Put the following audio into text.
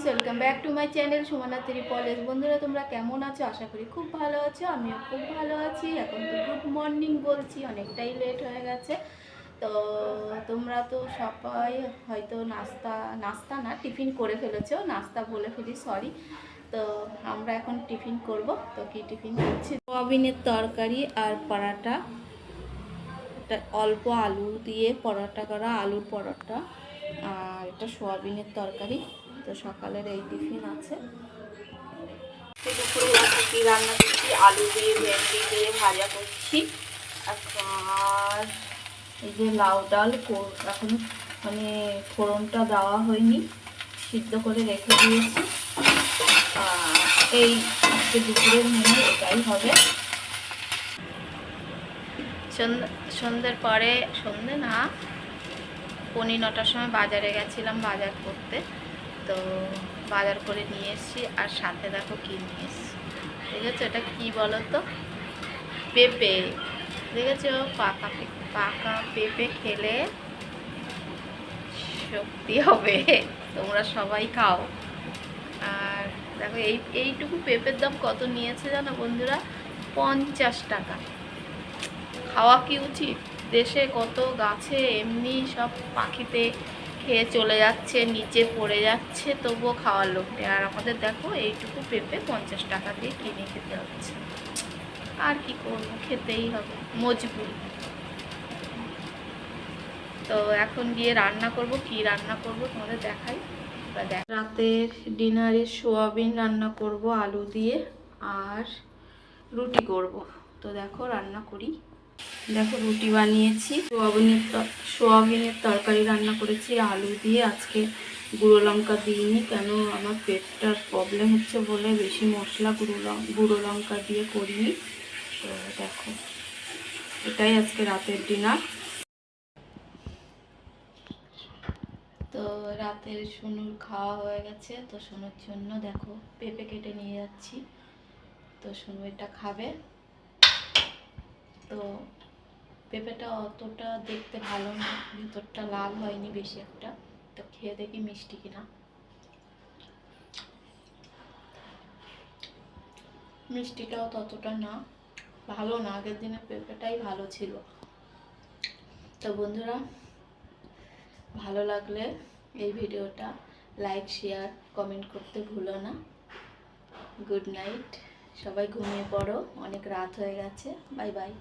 Friends welcome back to my channel Sumana Tiri college বন্ধুরা, তোমরা কেমন আছো? আশা করি খুব ভালো আছো, আমিও খুব ভালো আছি। এখন তো গুড মর্নিং বলছি, অনেকটাই লেট হয়ে গেছে। তো তোমরা তো সবাই হয়তো নাস্তা নাস্তা না, টিফিন করে ফেলেছো, নাস্তা বলে ফেলি সরি তো আমরা এখন টিফিন করব। তো কি টিফিন করছি? সোয়াবিনের তরকারি আর পরাটা। অল্প আলু দিয়ে পরোটা করা, আলুর পরোটা। আর এটা সোয়াবিনের তরকারি। তো সকালের এই টিফিন আছে। দুপুরে কি রান্না করছি? আলু দিয়ে ভেন্ডি দিয়ে ভাজা করছি। আর এই যে লাউ ডাল কো- এখন মানে ফোড়নটা দেওয়া হয়নি সিদ্ধ করে রেখে দিয়েছি। আর এই দুপুরের মেনু এটাই হবে। সন্ধ্যে সন্ধ্যের পরে সন্ধ্যে না পৌনে নটার সময় বাজারে গেছিলাম বাজার করতে। তো বাজার করে নিয়ে এসেছি আর সাথে দেখো কি নিয়ে এসেছি। দেখেছ এটা কি বলো তো পেঁপে। দেখেছ? পাকা পাকা পেঁপে খেলে শক্তি হবে। তোমরা সবাই খাও। আর দেখো এই, এইটুকু পেঁপের দাম কত নিয়েছে জানো বন্ধুরা? পঞ্চাশ টাকা। খাওয়া কি উচিত? দেশে কত গাছে এমনি সব পাখিতে খেয়ে চলে যাচ্ছে, নিচে পড়ে যাচ্ছে, তবুও খাওয়ার লোক আর আমাদের দেখো, এইটুকু পেঁপে পঞ্চাশ টাকা দিয়ে কিনে খেতে হচ্ছে। আর কি করব? খেতেই হবে। মজবুরি। তো এখন গিয়ে রান্না করব। কি রান্না করব তোমাদের দেখাই? দেখ। রাতের ডিনারে সোয়াবিন রান্না করব, আলু দিয়ে, আর রুটি করব। তো দেখো, রান্না করি। দেখো রুটি বানিয়েছি, সোয়াবিনের সোয়াবিনের তরকারি রান্না করেছি, আলু দিয়ে আজকে গুঁড়ো লঙ্কা দিইনি, কেন আমার পেটটার প্রবলেম হচ্ছে বলে বেশি মশলা গুঁড়ো গুঁড়ো লঙ্কা দিয়ে করিনি। তো দেখো, এটাই আজকে রাতের ডিনার তো রাতের সোনুর খাওয়া হয়ে গেছে, তো সোনুর জন্য দেখো পেঁপে কেটে নিয়ে যাচ্ছি, তো সোনু এটা খাবে। তো পেঁপেটা অতটা দেখতে ভালো না, ভিতরটা লাল হয়নি বেশি একটা, তো খেয়ে দেখি মিষ্টি কিনা। মিষ্টিটাও ততটা না, ভালো না, আগের দিনের পেঁপেটাই ভালো ছিল। তো বন্ধুরা, ভালো লাগলে এই ভিডিওটা লাইক, শেয়ার, কমেন্ট করতে ভুলো না। গুড নাইট, সবাই ঘুমিয়ে পড়ো, অনেক রাত হয়ে গেছে, বাই বাই।